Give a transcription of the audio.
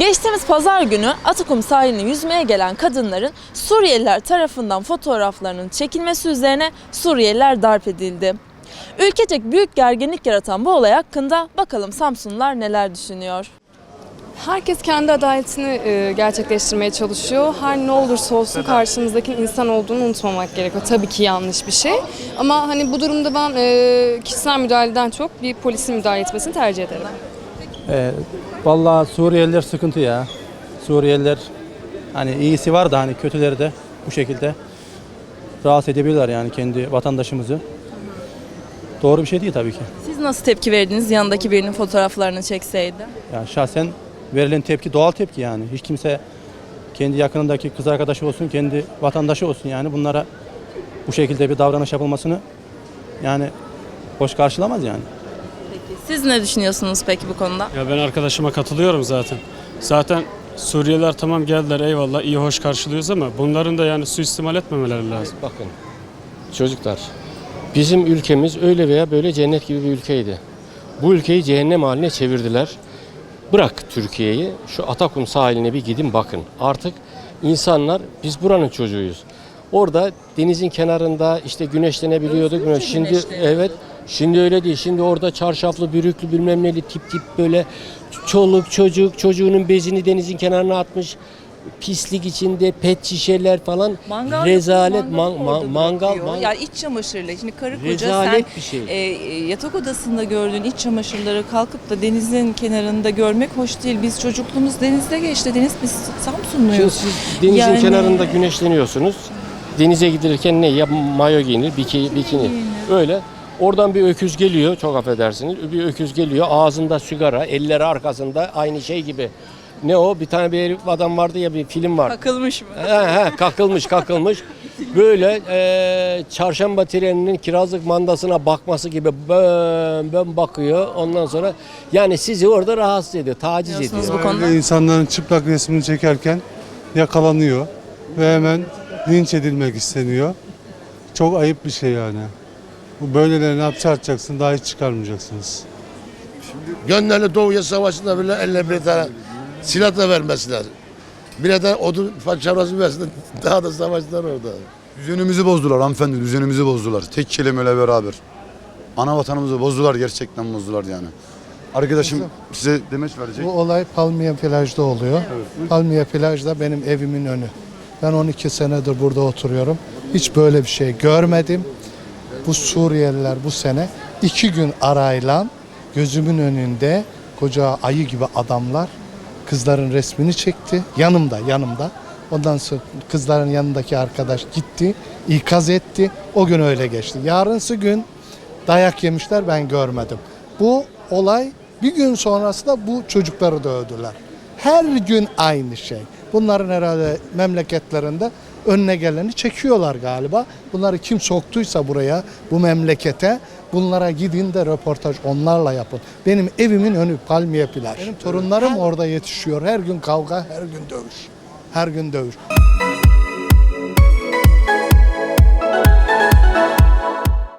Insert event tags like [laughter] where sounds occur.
Geçtiğimiz pazar günü Atakum sahiline yüzmeye gelen kadınların Suriyeliler tarafından fotoğraflarının çekilmesi üzerine Suriyeliler darp edildi. Ülkecek büyük gerginlik yaratan bu olay hakkında bakalım Samsunlular neler düşünüyor? Herkes kendi adaletini e, gerçekleştirmeye çalışıyor. Her ne olursa olsun karşımızdakinin insan olduğunu unutmamak gerekiyor. Tabii ki yanlış bir şey. Ama hani bu durumda ben e, kişisel müdahaleden çok bir polisin müdahale etmesini tercih ederim. Ee, vallahi Suriyeliler sıkıntı ya. Suriyeliler hani iyisi var da hani kötüleri de bu şekilde rahatsız edebilirler yani kendi vatandaşımızı. Doğru bir şey değil tabii ki. Siz nasıl tepki verdiniz yanındaki birinin fotoğraflarını çekseydi? Yani şahsen verilen tepki doğal tepki yani. Hiç kimse kendi yakınındaki kız arkadaşı olsun, kendi vatandaşı olsun yani bunlara bu şekilde bir davranış yapılmasını yani hoş karşılamaz yani. Siz ne düşünüyorsunuz peki bu konuda? Ya ben arkadaşıma katılıyorum zaten. Zaten Suriyeliler tamam geldiler eyvallah iyi hoş karşılıyoruz ama bunların da yani suistimal etmemeleri lazım. Bakın çocuklar bizim ülkemiz öyle veya böyle cennet gibi bir ülkeydi. Bu ülkeyi cehennem haline çevirdiler. Bırak Türkiye'yi şu Atakum sahiline bir gidin bakın. Artık insanlar biz buranın çocuğuyuz. Orada denizin kenarında işte güneşlenebiliyorduk. Özgürce Şimdi evet şimdi öyle değil. Şimdi orada çarşaflı, bürüklü bilmem neli tip tip böyle çoluk çocuk çocuğunun bezini denizin kenarına atmış. Pislik içinde pet şişeler falan Mangal rezalet man- man- mangal bırakıyor. man- Ya iç çamaşırla şimdi karı koca Rezalet sen bir şey. e, yatak odasında gördüğün iç çamaşırları kalkıp da denizin kenarında görmek hoş değil. Biz çocukluğumuz denizde geçti. Deniz biz Samsunluyuz. siz denizin Yani- kenarında güneşleniyorsunuz. Denize gidilirken ne? Ya mayo giyinir, biki, bikini. Öyle. Oradan bir öküz geliyor, çok affedersiniz. Bir öküz geliyor, ağzında sigara, elleri arkasında aynı şey gibi. Ne o? Bir tane bir herif adam vardı ya bir film var. Takılmış mı? He he kakılmış kakılmış. Böyle e, çarşamba treninin kirazlık mandasına bakması gibi bön bön bakıyor. Ondan sonra yani sizi orada rahatsız ediyor, taciz ediyor. Bu konuda. İnsanların çıplak resmini çekerken yakalanıyor ve hemen linç edilmek isteniyor. Çok ayıp bir şey yani. Bu böylelerine hapse atacaksın, daha hiç çıkarmayacaksınız. Gönderli Doğuya Savaşı'nda bile eline bir tane silah da vermesiler. Bir de odun çavrası versinler. [laughs] Daha da savaştılar orada. Düzenimizi bozdular hanımefendi, düzenimizi bozdular. Tek kelimeyle beraber. Ana vatanımızı bozdular, gerçekten bozdular yani. Arkadaşım size demeç verecek. Bu olay Palmiye plajda oluyor. Palmiye plajda benim evimin önü. Ben 12 senedir burada oturuyorum. Hiç böyle bir şey görmedim. Bu Suriyeliler bu sene iki gün arayla gözümün önünde koca ayı gibi adamlar kızların resmini çekti. Yanımda, yanımda. Ondan sonra kızların yanındaki arkadaş gitti, ikaz etti. O gün öyle geçti. Yarınsı gün dayak yemişler ben görmedim. Bu olay bir gün sonrası da bu çocukları dövdüler. Her gün aynı şey. Bunların herhalde memleketlerinde önüne geleni çekiyorlar galiba. Bunları kim soktuysa buraya, bu memlekete bunlara gidin de röportaj onlarla yapın. Benim evimin önü Palmiye plaj. Benim torunlarım orada yetişiyor. Her gün kavga, her gün dövüş. Her gün dövüş.